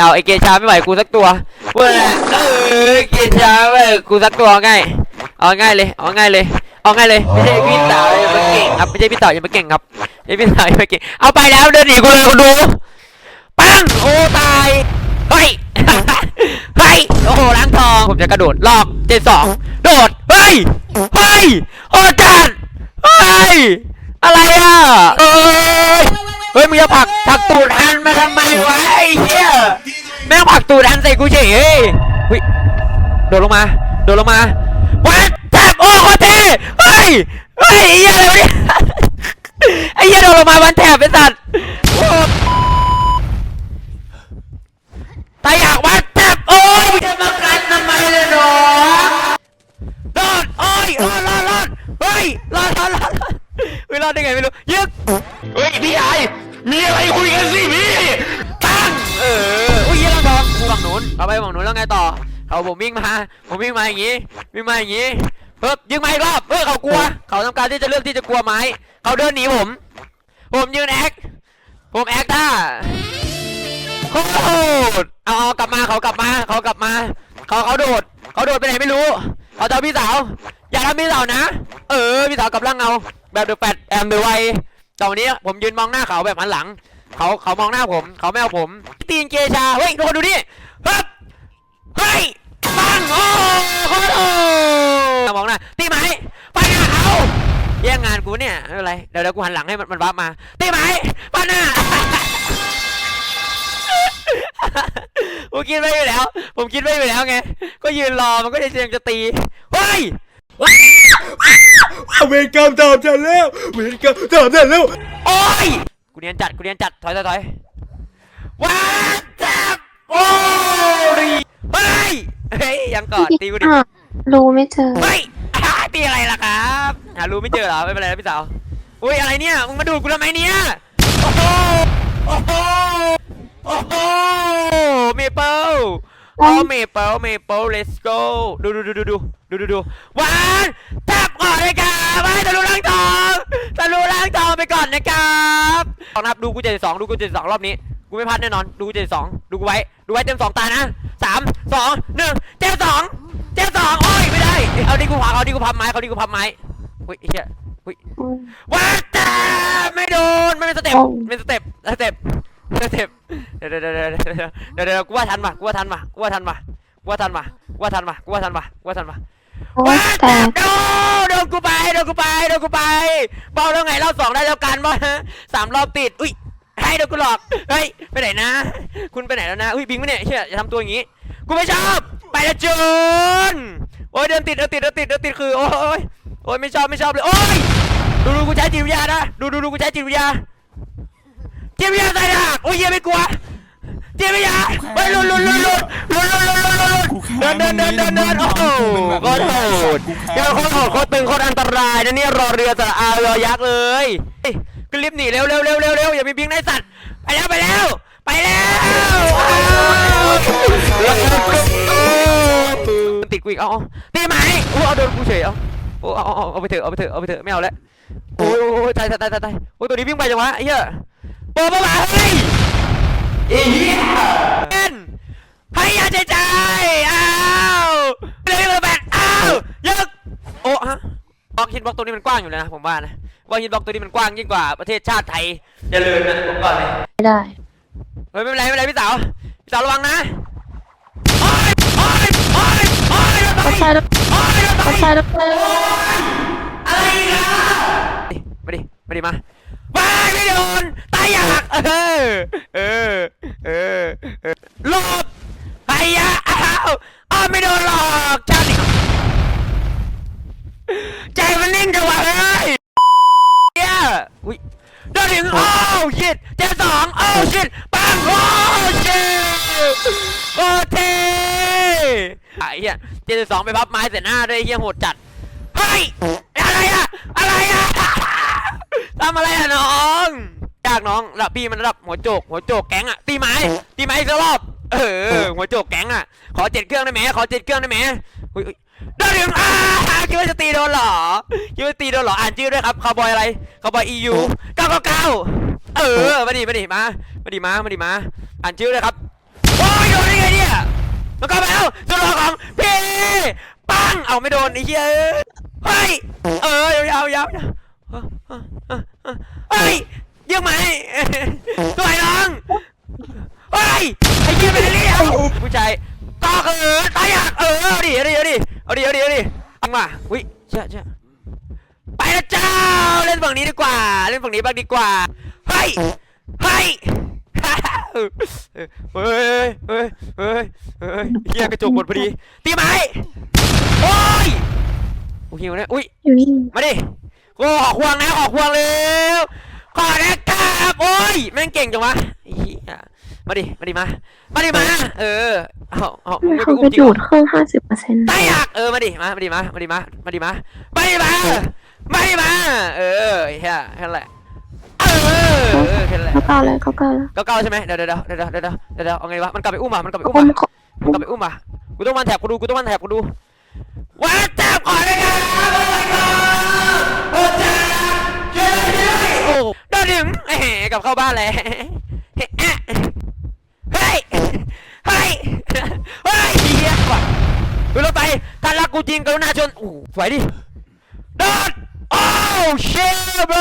เอาไอเกชาไม่ไหวกูสักตัวเว้ยเออเกชาไม่ไหวกูสักตัวง่ายเอาง่ายเลยเอาง่ายเลยเอาง่ายเลยไม่ใช่พี่สาวยังไม่เก่งครับไม่ใช่พี่ต่อยังไม่เก่งครับไม่ใช่พี่สาวยังไม่เก่งเอาไปแล้วเดินหนีกูเลยคนดูปังโอ้ตายเฮ้ยเฮ้ยโอ้โหล้างทองผมจะกระโดดลอกเจ็ดสองโดดเฮ้ยเฮ้ยโอ้จัดเฮ้ยอะไรอะเอ้ย เฮ้ยมึงจะผลักผลักตูดอันมาทำไมวะไอ้เหี้ยแม่งผลักตูดอันใส่กูเฉยเฮ้ยเฮ้ยโดดลงมา โดดลงมาวัดแทบโอ้โคตรเท่เฮ้ยเฮ้ยไอ้เหี้ยอะไรวะเนี่ยไอ้เหี้ยโดดลงมาวันแถบเป็นสัตว์ตายอยากวัดแทบโอ้ยมึงจะมากันทำไมเลยหนอรอดโอ้ยรอดรอดรอดเฮ้ยรอดรอดรอด รอดเฮ้ยรอดได้ไงไม่รู้ยึกเฮ้ยพี่ใหญ่มีอะไรคุยกันสิพี่ตั้งเอออุ้ยเยี่ยมทองกูฝั่งนู้นเอาไปฝั่งนู้นแล้วไงต่อเขาผมวิ่งมาผมวิ่งมาอย่างงี้วิ่งมาอย่างงี้เฮ้ยยิงมาอีกรอบเฮ้ยเขากลัว เขาทำการที่จะเลือกที่จะกลัวไม้ เขาเดินหนีผม ผมยืนแอคผมแอคท่าโคตรเอาเอากลับมาเขากลับมาเขากลับมา เขาเขาโดด เขาโดดไปไหนไม่รู้ เขาจะเอาพี่สาว อย่าทำพี่สาวนะ เออพี่สาวกลับร่างเงา แบบเดอะแฟตแอมเดอะไวตอนนี้ผมยืนมองหน้าเขาแบบหันหลัง เขาเขามองหน้าผม เขาไม่เอาผม ตีนเกชา เฮ้ยทุกคนดูนี่ฮึบเฮ้ยปังโอ้โหมองหน้าตีไหมไปหน้าเอาแย่งงานกูเนี่ยไม่เป็นไรเดี๋ยวเดี๋ยวกูหันหลังให้มันมันวับมาตีไหมปัหน้าผมคิดไว้อยู่แล้ว ผมคิดไว้อยู่แล้วไง ก็ยืนรอมันก็จะเสียงจะตี เฮ้ย เวรกรรมตามฉันแล้วเวรกรรมตามฉันแล้วโอ้ยกูเรียนจัดกูเรียนจัดถอยถอยถอยว้าจับโอ้ยเฮ้ยเฮ้ยยังก่อนตีกูดิอะรู้ไม่เจอเฮ้ยอ่าตีอะไรล่ะครับหารู้ไม่เจอเหรอไม่เป็นไรนะพี่สาวอุ้ยอะไรเนี่ยมึงมาดูดกูทำไมเนี่ยโอ้โหโอ้โหโอ้โหเมเปิล โอ้เมเปิลเมเปิล let's go ดูดูดูดูดูดูดูดูหวานแทบก่อนเลยครับไปทะลุล่างทองทะลุล่างทองไปก่อนนะครับลองนับดูกูเจ็ดสองดูกูเจ็ดสองรอบนี้กูไม่พลาดแน่นอนดูกูเจ็ดสองดูกูไว้ดูไว้เต็มสองตานะสามสองหนึ่งเจ็ดสองเจ็ดสองโอ้ยไม่ได้เอาดิกูพับเอาดิกูพับไม้เอาดิกูพับไม้อุ้ยไอ้เหี้ยอุ้ยอืมว้าจ้าไม่โดนไม่เป็นสเต็ปโอ้เป็นสเต็ปสเต็ปส เต็ปเดี๋ยวเดี๋ยวเดี๋ยวเดี๋ยวเดี๋ยวเดี๋ยวเดี๋ยวกูว่าทันว่ะกูว่าทันว่ะกูว่าทันว่ะกูว่าทันว่ะกูว่าทันว่ะกูว่าทันว่ะกูว่าทันว่ะโอ้ว้าแต่โดนโดนกูไปโดนกูไปโดนกูไปเบาแล้วไงรอบสองได้แล้วกันบ่ฮะสามรอบติดอุ้ยให้โดนกูหลอกเฮ้ยไปไหนนะ คุณไปไหนแล้วนะอุ้ยบิงไม่เนี่ยเชี่ยอย่าทำตัวอย่างงี้กูไม่ชอบไปละจูนโอ้ยเดินติดเดินติดเดินติดเดินติดคือโอ้ยโอ้ยไม่ชอบไม่ชอบเลยโอ้ยดูดูกูใช้จิตวิทยานะดูดูดูกูใช้จิตวิทยา จิตวิทยาใส่ดักโอ้ยเหี้ยไม่กลัวจิตวิทยาไปหลุนลุนลุนลุนลุนลุนลุนลุนลุนเดินเดินเดินเดินเดินโอ้โหโคตรโหดเดี๋ยวโคตรโหดโคตรตึงโคตรอันตรายนะเนี่ยรอเรือสระอารอยักษ์เลยเฮ้ยก็รีบหนีเร็วเร็วเร็วเร็วเร็วอย่ามีบิงในสัตว์ไปแล้วไปแล้วไปแล้วติดกูอีกเอาตีไหมโอ้เอาโดนกูเฉยเอาโอ้เอาเอาเอาไปเถอะเอาไปเถอะเอาไปเถอะไม่เอาแล้วโอ้ยโอ้ยตายตายตายตายโอ้ตัวนี้วิ่งไปจังวะไอ้เหี้ย โปมามาเฮ้ยไอ้เหี้ยเป็นให้ยาใจใจอ้าวเลยเลยแบกอ้าวยึกโอ้ฮะบล็อกฮิตบล็อกตัวนี้มันกว้างอยู่นะผมว่านะว่าฮิตบล็อกตัวนี้มันกว้างยิ่งกว่าประเทศชาติไทยเจริญนะผมก่อนเลยไม่ได้เฮ้ยไม่เป็นไรไม่เป็นไรพี่สาวพี่สาวระวังนะโอ้ยโอ้ยโอ้ยโอ้ยโดนไปก็ใช่แล้วโอ้ยโดนไปก็ใช่แล้วอะไรอีกอะมาดิมาดิมา ว้าไม่โดนตายอยากเออเออเออหลบไอ้ยะอ้าวอ้าวไม่โดนหรอกชาใจมันนิ่งจังวะเฮ้ยเฮียอุ้ยโดนถึงโอ้ชิตเจสองโอ้ชิตปังโอ้ชิตโอ้เทไอ้เหี้ยเจสองไปพับไม้เสร็จหน้าด้วยเฮียโหดจัดเฮ้ยอะไรอะอะไรอะ ทำอะไรอะน้องยากน้องระดับพี่มันระดับหัวโจก หัวโจกแก๊งอะตีไม้ตีไม้อีกสักรอบ เออ หัวโจกแก๊งอะขอเจ็ดเครื่องได้ไหมขอเจ็ดเครื่องได้ไหมอุ้ยอุ้ยโดนดึงอ้าคิดว่าจะตีโดนเหรอคิดว่าตีโดนเหรออ่านชื่อด้วยครับคาวบอยอะไรคาวบอย EU 999เออมาดิมาดิมามาดิมามาดิมา อ่านชื่อด้วยครับว้าแล้วก็ไปเอาจุดรอของพี่ปังเอาไม่โดนไอ้เหี้ยเฮ้ยเออยาวยาวยาว เฮ้ยเยังไหมตัวไอ้น้องเฮ้ยไอ้เหี้ยไปเรียวผู้ชายต่อเออตายอยากเออเอาดิเอาดิเอาดิเอาดิเอาดิเอาดิอังมาอุ้ยเชื่อเชื่อไปแล้วเจ้าเล่นฝั่งนี้ดีกว่า เล่นฝั่งนี้บ้างดีกว่าเฮ้ยเฮ้ยเฮ้ยเฮ้ยเฮ้ยเฮ้ยเฮ้ยเฮียกระจกหมดพอดีตีไหมโอ้ยโอ้ยหิวเนี่ยอุ้ยมาดิ กูออกห่วงนะออกห่วงเร็วขอนะครับโอ้ยแม่งเก่งจังวะไอ้เฮียมาดิมาดิมามาดิมาเออเอาเอามึงไม่ไปเขาอุ้ไปมจริงดูเหรดอเครื่องห้าสิบเปอร์เซ็นต์ตายอยากเออมาดิมามาดิมามาดิมามาดิมามาดิมามาดิมาเออไอ้เฮียแค่นั้นแหละเออเออแค่นั้นแหละเขาเก้าเลยเขาเก้าแล้วเก้าเก้าใช่ไหมเดี๋ยวเดี๋ยวเดี๋ยวเดี๋ยวเดี๋ยวเดี๋ยวเดี๋ยวเอาไงวะมันกลับไปอุ้มอะมันกลับไปอุ้มผมอะขอมันกลับไปอุ้มอะกูต้องวันแถบกูดูกูต้องวันแถบกูดูวันแถบก่อนเลยครับ โอ้โดนถึงแหมกลับเข้าบ้านเลยเฮ้ยเฮ้ย เฮ้ย เฮ้ยเฮียว่ะดูรถไปถ้ารักกูจริงกรุณาชนโอ้สวยดิโดนโอ้เชี่ยบ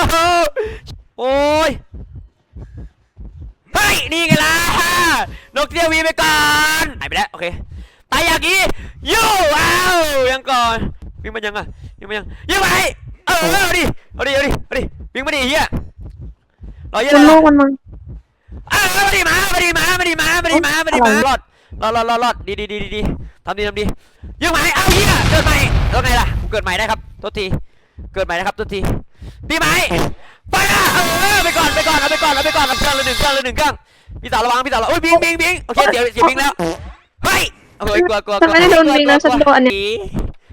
โอ้ยเฮ้ย นี่ไงล่ะ นกเตี้ยวีไปก่อนหายไปแล้ว โอเค ตายอย่างนี้ยูอ้าวยังก่อนวิ่งมายังอะวิ่งมายังยิงไป เออเอาดิ เอาดิ เอาดิ เอาดิ วิ่งมาดิเฮีย รอเฮียคุณอะไรลูกมันมันอ้าวมาดิมามาดิมามาดิมามาดิมามาดิมารอดรอดรอดรอดรอดดีดีดีดีดีทำดีทำดียิงไหมเอาเฮียเกิดใหม่แล้วไงล่ะกูเกิดใหม่ได้ครับโทษทีเกิดใหม่นะครับโทษทีดีไหมไปอะเออไปก่อนไปก่อนเอาไปก่อนเอาไปก่อนเอาเครื่องละหนึ่งเครื่องละหนึ่งเครื่องพี่สาวระวังพี่สาวระวังโอ้ยบิงบิงบิงโอเคเสียเสียบิงแล้วเฮ้ยเฮ้ยกลัวกลัวกฉัลันวไม่ได้โดนบิงนะฉันโดนอันนี้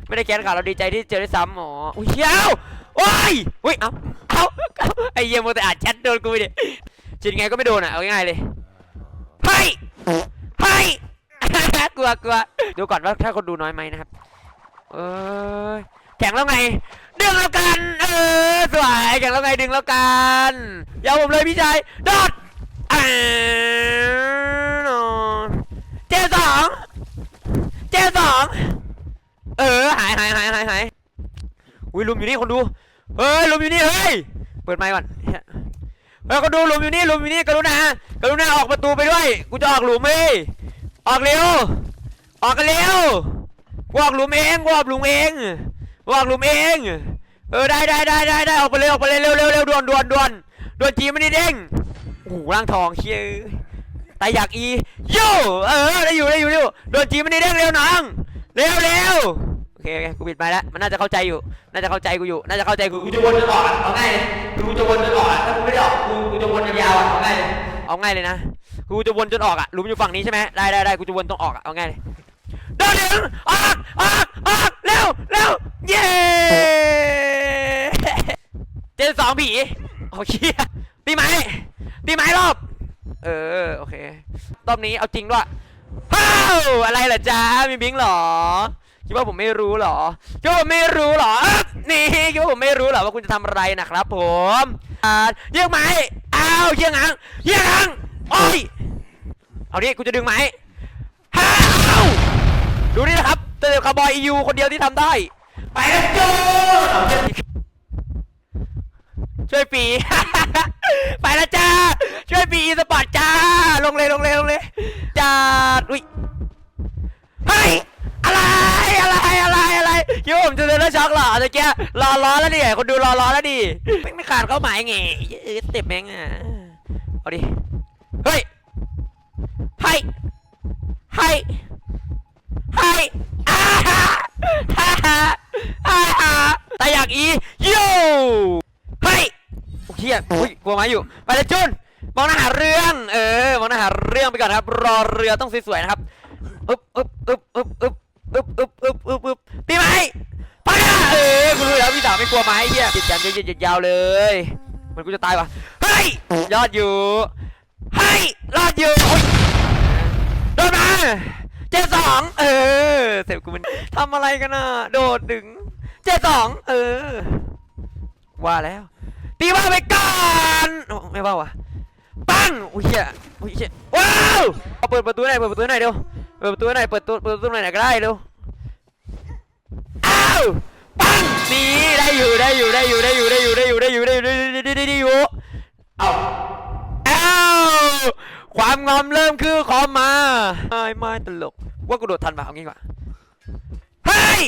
ไม่ได้แค้นข่าวเราดีใจที่เจอได้ซ้ำหมออุ้ยเอ้า โอ้ยอุ้ย เอ้าเอ้าเอาไอเยี่ยมแต่อ่านแชทโดนกูไปดิจินไงก็ไม่โดนอะ เอาง่ายๆเลยเฮ้ยเฮ้ย กลัวกลัวดูก่อนว่าถ้าคนดูน้อยไหมนะครับ เออแข่งแล้วไง ดึงแล้วกัน เออ สวยแข่งแล้วไงดึงแล้วกัน อย่าผมเลยพี่ชายโดดอ่านอนเจสอง เจสอง เออ หายหายหายหายหาย อุ้ยลุมอยู่นี่คนดูเฮ้ยลุมอยู่นี่เฮ้ยเปิดไมค์ก่อนเฮ้ยคนดูลุมอยู่นี่ลุมอยู่นี่กรุณากรุณาออกประตูไปด้วยกูจะออกหลุมเอ้ยออกเร็วออกกันเร็วกูอกหลุมเองกูอกหลุมเองกูอกหลุมเองเออได้ได้ได้ได้ได้ออกไปเลยออกไปเลยเร็วเร็วเร็วด่วนด่วนด่วนด่วนจีไม่ได้เด้งโอ้โหร่างทองเชี่ยตายอยากอีโย่เออได้อยู่ได้อยู่ได้อยู่ด่วนจีไม่ได้เด้งเร็วน้องเร็วเร็ว เคโอเคกูปิดไปแล้วมันน่าจะเข้าใจอยู่ น่าจะเข้าใจกูอยู่ น่าจะเข้าใจกูกูจะวนจนออกอะเอาง่ายเลยคือกูจะวนจนออกอะถ้ากูไม่ได้ออกกูกูจะวนยาวๆอะเอาง่ายเลยเอาง่ายเลยนะกูจะวนจนออกอะหลุมอยู่ฝั่งนี้ใช่ไหมได้ได้ได้กูจะวนตรงออกอะเอาง่ายเลยเดินถึงออกออกออกเร็วเร็วเย้เจนสองผีโอเคตีไหมตีไหมรอบ เออโอเครอบนี้เอาจริงด้วยฮ้าวอะไรเหรอจ๊ะมีบิงเหรอ คิดว่าผมไม่รู้เหรอคิดว่าผมไม่รู้เหรอ นี่คิดว่าผมไม่รู้เหรอว่าคุณจะทำอะไรนะครับ ผมอ่าเยี่ยงไหมอ้าวเยี่ยงหางเยี่ยงหางโอ้ยเอาดิกูจะดึงไหมฮ้าวดูนี่นะครับเจอคาร์บอยอียูคนเดียวที่ทำได้ ไปแล้วจูเอาช่วยปีไปแล้วจ้า ช่วยปีอีสปอร์ตจ้า ลงเลยลงเลยลงเลยจัดอุ้ยเฮ้ย อะไรอะไรอะไรอะไรคิดว่าผมจะเดินแล้วช็อกเหรอตะเกียรอร้อนแล้วดิคนดูรอร้อนแล้วดิไม่ไม่ขาดเข้าหมายไงเออเต็ปแม่งอะเอาดิเฮ้ยให้ให้ให้อาฮ่าฮ่าฮ่าฮ่าฮ่าแต่อยากอีโย่เฮ้ยโอ้เฮียอุ้ยกลัวไม้อยู่ไปเลยจุนมองหน้าหาเรื่อง เออมองหน้าหาเรื่องไปก่อนครับ รอเรือต้องสวยๆนะครับอึ๊บอึ๊บอึ๊บอึ๊บอึ๊บ อึ๊บอึ๊บอึ๊บอึ๊บอึ๊บตีไหมไปอะเออกูรู้แล้วพี่สาวไม่กลัวไม้เฮียติดยันเย็นๆยาวเลย มันกูจะตายวะเฮ้ยยอดอยู่เฮ้ยรอดอยู่โอ๊ยโดนมาเจ็ดสองเออเสร็จกูมันทำอะไรกันน่ะโดดดึงเจ็ดสองเออว่าแล้วตีว่าไปก่อนไม่ว่าวะปังอุ้ยเหี้ยอุ้ยเหี้ยว้าวเอาเปิดประตูหน่อยเปิดประตูหน่อยเร็ว เปิดประตูหน่อยเปิดตัวเปิดประตูหน่อยไหนก็ได้เร็วอ้าวปังนีได้อยู่ได้อยู่ได้อยู่ได้อยู่ได้อยู่ได้อยู่ได้อยู่ได้อยู่ได้อยู่ได้อยู่ได้อยู่เอาอ้าความงอมเริ่มคือขอมาไม่ไม่ตลกว่ากูโดดทันป่ะเอางี้กว่าเฮ้ย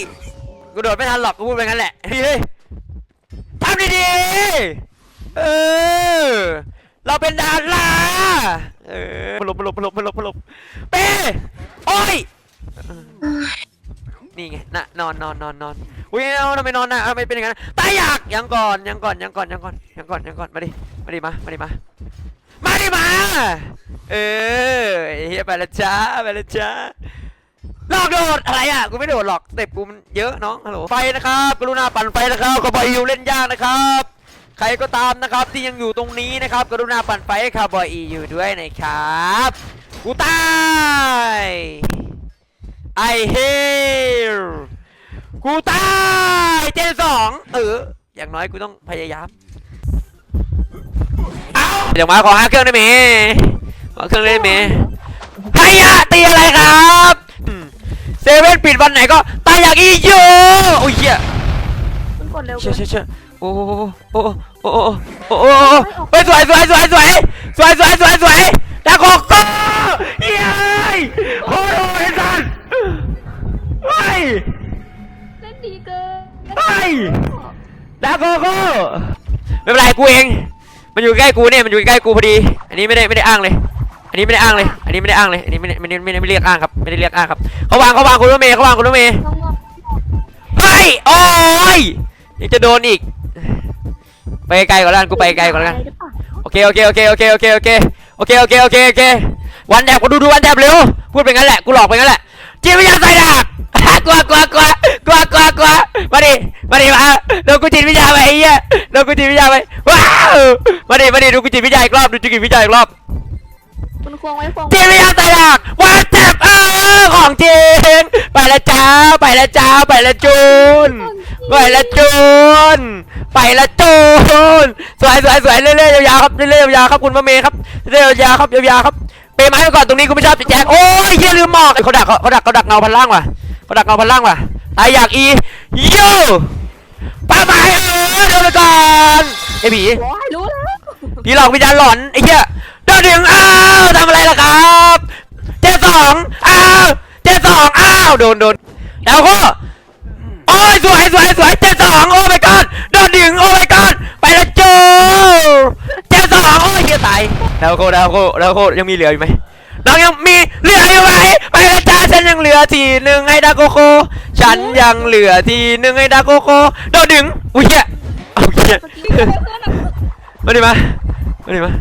กูโดดไม่ทันหรอกกูพูดไปงั้นแหละเฮ้ยเฮ้ยทำดีๆเออเราเป็นดารา เออมาหลบมาหลบมาหลบมาหลบมาหลบเป้โอ้ยนี่ไงน่ะนอนนอนนอนนอนอุ้ยเอาทำไมนอนน่ะทำไมเป็นอย่างนั้นตายอยากยังก่อนยังก่อนยังก่อนยังก่อนยังก่อนยังก่อนมาดิมาดิมามาดิมามาดิมาเออเฮียไปและจ้าไปและจ้าหลอกโดดอะไรอะกูไม่โดดหรอกเต็ปกูมันเยอะน้องฮัลโหลไฟนะครับกรุณาปั่นไฟนะครับก็บอยอยู่เล่นยากนะครับ ใครก็ตามนะครับที่ยังอยู่ตรงนี้นะครับกรุณาปั่นไฟให้คาร์บอยอีอยู่ด้วยนะครับ กูตาย I hear กูตายเจนสองเออ อย่างน้อยกูต้องพยายาม เอาเดี๋ยวมาขอห้าเครื่องได้ไหมขอเครื่องได้ไหมไฮยะตีอะไรครับอืมเซเว่นปิดวันไหนก็ตายอย่างอีโยโอ้ยเหี้ยมันกดเร็วเชื่เกิอนเชื่อเชื่อ โอ้โหโอ้โหโอ้โหโอ้โหเฮ้ยสวยสวยสวยสวยสวยสวยสวยสวยดาโกโก้เย้ยโอ้โหไอ้สัสเฮ้ย เล่นดีเกินเฮ้ยดาโกโก้ไม่เป็นไรกูเอง มันอยู่ใกล้กูเนี่ยมันอยู่ใกล้กูพอดี อันนี้ไม่ได้ไม่ได้อ้างเลย อันนี้ไม่ได้อ้างเลย อันนี้ไม่ได้อ้างเลย อันนี้ไม่ได้ไม่ได้ไม่ได้ไม่เรียกอ้างครับ ไม่ได้เรียกอ้างครับ เขาวางเขาวางคุณรถเมย์เขาวางคุณรถเมย์ต้องมองเฮ้ยโอ้ย ยังจะโดนอีก ไปไกลก่อนแล้วกันกูไปไกลก่อนแล้วกันะไรหรือเปล่าโอเคโอเคโอเคโอเคโอเคโอเคโอเคโอเคโอเคโอเควันแดบกูดูดูวันแดบเร็วพูดไปงั้นแหละกูหลอกไปงั้นแหละจิตวิญญาณใส่ดาบ กลัวกลัวกลัวกลัวกลัวกลัวมาดิมาดิมาโดนกูจิตวิญญาณไปไอ้เหี้ยโดนกูจิตวิญญาณไปว้าวมาดิมาดิดูกูจิตวิญญาณอีกรอบดูจิตวิญญาณอีกรอบ คุณควงไว้ควงจิตวิญญาณใส่ดาบวันแดบเออของจริงไปละจ้าไปละจ้าไปละจูนไปละจูนไปละจูนสวยสวยสวยเรื่อยๆยาวๆครับเรื่อยๆยาวๆครับคุณพระเมย์ครับเรื่อยๆยาวๆครับยาวๆครับเปย์ไม้ไปก่อนตรงนี้กูไม่ชอบแจ็คโอ้ยเฮียลืมหมอกเขาดักเขาดักเขาดักเงาพันล่างว่ะเขาดักเงาพันล่างว่ะตายอยากอีโย่ป้าไปเออเดินไปก่อนไอ้ผีโอ้ยรู้แล้วผีหลอกวิญญาณหลอนไอ้เหี้ย เดินถึงอ้าวทำอะไรล่ะครับเจสองอ้าวเจสองอ้าวโดนโดนแล้วก็โอ้ยสวยสวยสวยเจ็ดสองโอ้ my god โดนดึงโอ้ my god ไปละจูเจ็ดสองโอ้ยเฮียตายแล้วโคแล้วโคแล้วโคยังมีเหลืออยู่ไหมน้องยังมีเหลืออยู่ไหมไปละจ้าฉันยังเหลือทีหนึ่งให้ดาโกโคฉันยังเหลือทีหนึ่งให้ดาโกโคโดนดึงอุ้ยเฮียเอาเฮียเมื่อกี้เพื่อนอะมาดิมามาดิมา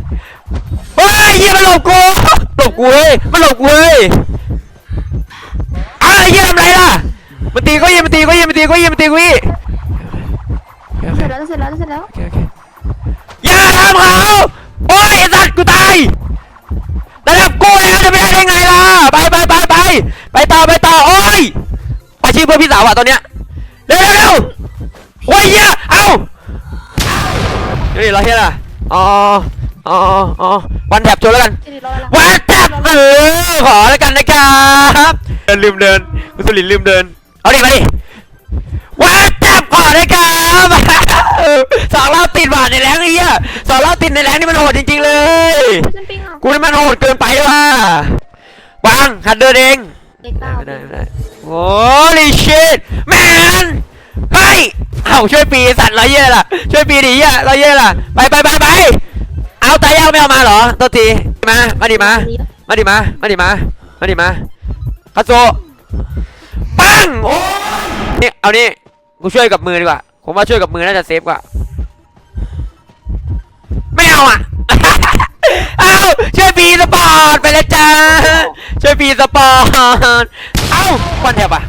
เฮ้ยเฮียมันหลบกูหลบกูเฮ้ยมันหลบกูเฮ้ยอ้าวไอ้เฮียทำไรล่ะมันตีก็ยี่มันตีก็ยี่มันตีก็ยี่มันตีก็ยี่เสร็จแล้วเสร็จแล้วเสร็จแล้ว โอเคโอเคอย่าทำเขาโอ้ยไอ้สัตว์กูตายระดับกูแล้วจะไม่ได้ได้ไงล่ะไปไปไปไปไปต่อไปต่อโอ้ยอาชีพเพื่อพี่สาวอะตอนเนี้ยเร็วเร็วเร็วโอ้ยเหี้ยเอ้าเดี๋ยวนี้เราเฮียล่ะอ๋อ อ๋ออ๋อวันแถบโชว์แล้วกันเดี๋ยวรอเวลาวันแถบเออขอแล้วกันนะครับเดินลืมเดินมุสลิมลืมเดิน เอาดิมาดิว่าจับก่อนเลยครับสองรอบติดบาทในแรงไอ้เหี้ยสองรอบติดในแรงนี่มันโหดจริงๆเลย ฉันปิ้งอะกูนี่มันโหดเกินไปว่ะวางหัดเดินเอง เด็กเก้าไม่ได้ไม่ได้โอ้ลิชิตแมนเฮ้ยเอ้าช่วยปีสัตว์เราเย่ล่ะช่วยปีดิเหี้ยเราเย่ล่ะไปไปไปไป เอาตายยาไม่เอามาเหรอตัวทีมามาดิมามาดิมามาดิมามาดิมาคาโซปังโอ้นี่เอานี่กูช่วยกับมือดีกว่าผมว่าช่วยกับมือน่าจะเซฟกว่าไม่เอาอะเอาช่วยปีสปอร์ตไปแล้วจ้าช่วยปีสปอร์ตเอ้าวันแท็บอะ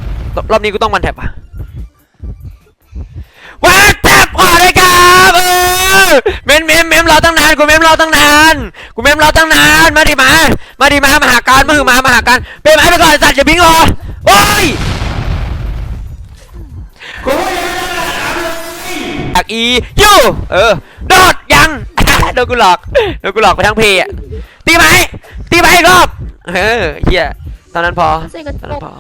รอบนี้กูต้องวันแท็บอะวันแท็บขอเลยครับเออ เมมเมมเมมรอตั้งนานกูเมมรอตั้งนานกูเมมรอตั้งนานมาดิมามาดิมามาหาการมาหือมามาหาการเป็นไม้ไปก่อนสัตว์อย่าบิงรอโอ้ยกูอยากอียูเออโดดยังโดนกูหลอกโดนกูหลอกไปทั้งเพย์อะตีไหมตีไหมกรอบเออเฮียตอนนั้นพอตอนนั้นพอ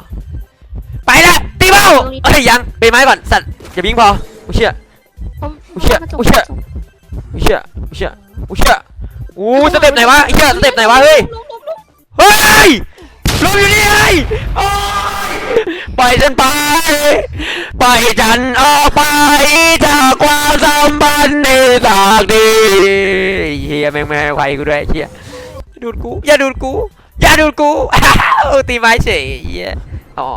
ไปละตีเบ้าเอ้ยยังไปไม้ก่อนสัตว์อย่าบิงพอกูเชื่อผมอุ๊ยเชี่ย อุ๊ยเชี่ยกูเชอกูเชื่อกูเชื่ออู้สเต็ปไหนวะไอ้เหี้ยสเต็ปไหนวะเฮ้ยเฮ้ยลงอยู่นี่ไงโอ้ยปล่อยฉันไปปล่อยฉันออกไปจากความสัมพันธ์ในสากดีเฮียแม่งไม่ให้ไฟกูด้วยเฮียดูดกูอย่าดูดกูอย่าดูดกูตีไม้เฉยเฮียอ๋อ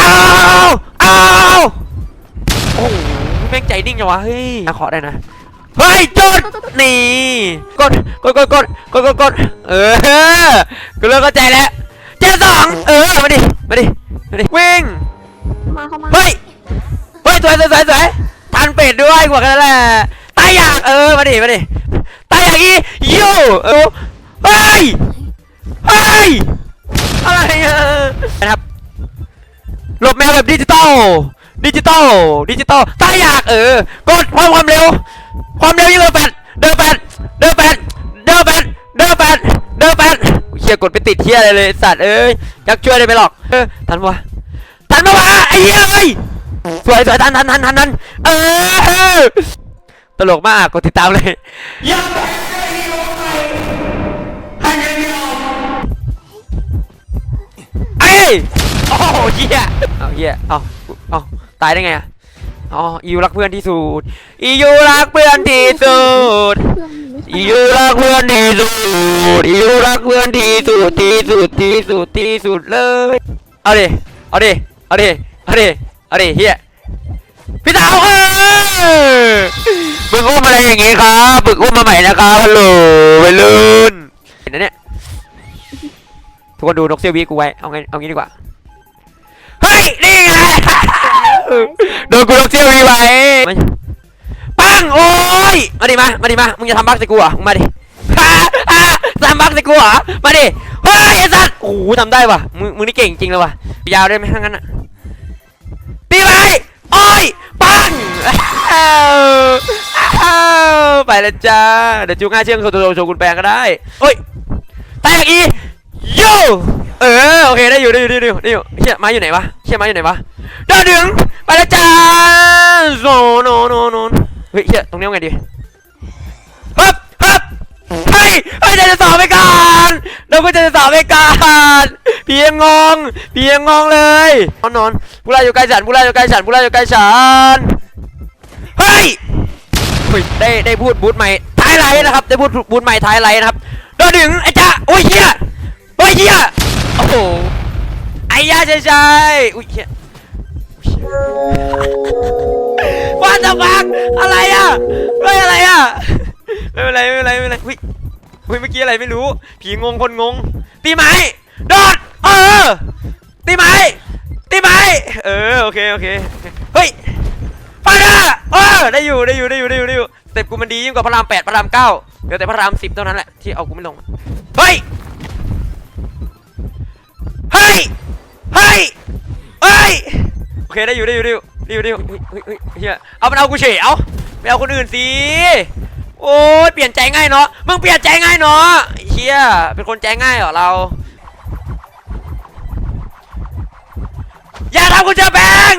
อ้าวอ้าโอ้ แม่งใจนิ่งจังวะเฮ้ยขอได้นะเฮ้ยจดนี่กดกดกดกดกดกดกดเออกูเริ่มเข้าใจแล้วเจ้าสองเออมาดิมาดิมาดิวิ่งมาเข้ามาเฮ้ยเฮ้ยสวยสวยสวยสวยทันเป็ดด้วยกว่ากันแหละตายอยากเออมาดิมาดิตายอยากอียูเออเฮ้ยเฮ้ยอะไรอะนะครับหลบแมวแบบดิจิตอล ดิจิตอลดิจิตอลตายอยากเออกดเพิ่มความเร็ว ความเร็วยิ่งเร็วแปดเดินแปดเดินแปดเดินแปดเดินแปดเดินแปดเฮียกดไปติดเฮียอะไรเลยสัตว์เอ้ยยักช่วยได้ไหมหรอกเออทันปะวะทันปะวะไอ้เหี้ยเอ้ยสวยสวยทันทันทันทันทันเออตลกมากกดติดตามเลยไอ้โอ้โหเฮียเอาเฮียเอาเอา ตายได้ไงอะอ๋ออียูรักเพื่อนที่สุดอียูรักเพื่อนที่สุดอียูรักเพื่อนที่สุดอียูรักเพื่อนที่สุดที่สุดที่สุดที่สุดเลยเอาดิเอาดิเอาดิเอาดิเอาดิเฮียพี่สาวเออมึงอุ้มอะไรอย่างงี้ครับมึงอุ้มมาใหม่นะครับฮัลโหลวัยรุ่นเห็นนะเนี่ยทุกคนดูนกเซียววีกูไว้เอาไงเอางี้ดีกว่า เฮ้ย นี่ไง โดนกูนกเซียววีไว้มาปัง โอ้ย มาดิมา มาดิมา มึงจะทำบั๊กใส่กูเหรอ มึงมาดิฮ่าฮ่าทำบั๊กใส่กูเหรอ มาดิ เฮ้ยไอ้สัตว์โอ้โหทำได้ว่ะ มึง มึงนี่เก่งจริงเลยว่ะ ยาวได้ไหมถ้างั้นอะตีไปโอ้ย ปังอ้าวอ้าวไปแล้วจ้า เดี๋ยวจูง่าเชื่องโชว์โชว์คุณแปลงก็ได้เฮ้ย แตกอีโยเออโอเคได้อยู่ได้อยู่ได้อยู่ได้อยู่เชี่ยไม้อยู่ไหนวะเชี่ยไม้อยู่ไหนวะเดินถึงไปแล้วจ้าโซโนโนโนเฮ้ยเชี่ยตรงนี้เอาไงดีฮึบฮึบเฮ้ยเฮ้ยเดี๋ยวจะสอบไปก่อนเดี๋ยวกูจะสอบไปก่อนพี่ยังงงพี่ยังงงเลยนอนนอนผู้ไล่อยู่ใกล้ฉันผู้ไล่อยู่ใกล้ฉันผู้ไล่อยู่ใกล้ฉันเฮ้ยเฮ้ยได้ได้พูดบูทใหม่ท้ายไลน์นะครับได้พูดบูทใหม่ท้ายไลน์นะครับเดินถึงไอ้จ้าโอ้ยเฮียโอ้ยเฮีย โอ้โหไอ้ยาใช่ใช่อุ้ยเฮียว่าจะฟังอะไรอะเฮ้ยอะไรอะไม่เป็นไรไม่เป็นไรไม่เป็นไรอุ้ยอุ้ยเมื่อกี้อะไรไม่รู้ ผีงงคนงง ตีไม้โดดเออตีไม้ตีไม้เออโอเคโอเคเฮ้ยฟาดาเออได้อยู่ได้อยู่ได้อยู่ได้อยู่ได้อยู่เต็ปกูมันดียิ่งกว่าพระรามแปดพระรามเก้าเหลือแต่พระรามสิบเท่านั้นแหละที่เอากูไม่ลงเฮ้ย เฮ้ย เฮ้ย เฮ้ย โอเคได้อยู่ได้อยู่ได้อยู่ได้อยู่ได้อยู่เฮ้ยเฮ้ยเฮ้ยเฮียเอามันเอากูเฉยเอาไม่เอาคนอื่นสิ โอ้ยเปลี่ยนใจง่ายเนาะ มึงเปลี่ยนใจง่ายเนาะเฮียเป็นคนใจง่ายเหรอเรา อย่าทำกูเจอแบง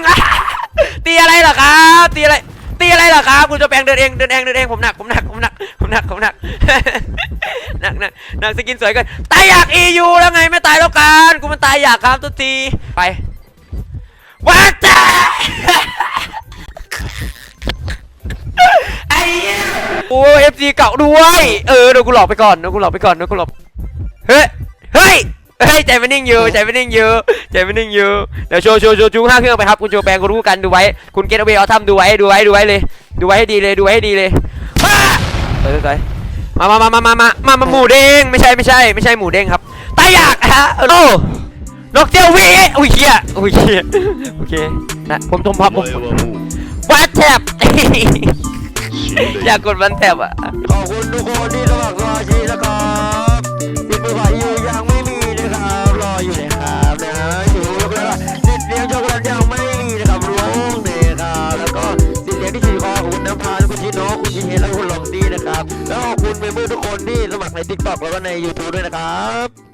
ตีอะไรเหรอครับ ตีอะไร ตีอะไรหรอครับ คุณจอแบงเดินเองเดินเองเดินเองผมหนักผมหนักผมหนักผมหนักผมหนักหนักหนักหนักสกินสวยเกินตายอยาก EU แล้วไงไม่ตายแล้วกันกูมันตายอยากครับทุกทีไปว้าจ้าไอ้โอ้เอฟซีเก่าด้วย เออเดี๋ยวกูหลอกไปก่อนเดี๋ยวกูหลอกไปก่อนเดี๋ยวกูหลอกเฮ้ยเฮ้ย เฮ้ยใจไม่นิ่งอยู่ใจไม่นิ่งอยู่ใจไม่นิ่งอยู่เดี๋ยวโชว์โชว์โชว์จูห้าเครื่องไปครับคุณโชว์แปลงคุณรู้กันดูไว้คุณเกตเอาไปเอาทำดูไว้ดูไว้ดูไว้เลย ดูไว้ให้ดีเลยดูไว้ให้ดีเลยมาไปไปมามามามามามามาหมูเด้งไม่ใช่ไม่ใช่ไม่ใช่หมูเด้งครับตายอยากฮะโอ้นกเตียววีอุ้ยเฮียอุ้ยเฮียโอเคนะผมทมพับผมวัดแทบอยากกดวันแทบอะขอบคุณทุกคนที่สมัครสมาชิกนะคร เมอร์ทุกคนที่สมัครใน TikTok แล้วก็ใน YouTube ด้วยนะครับ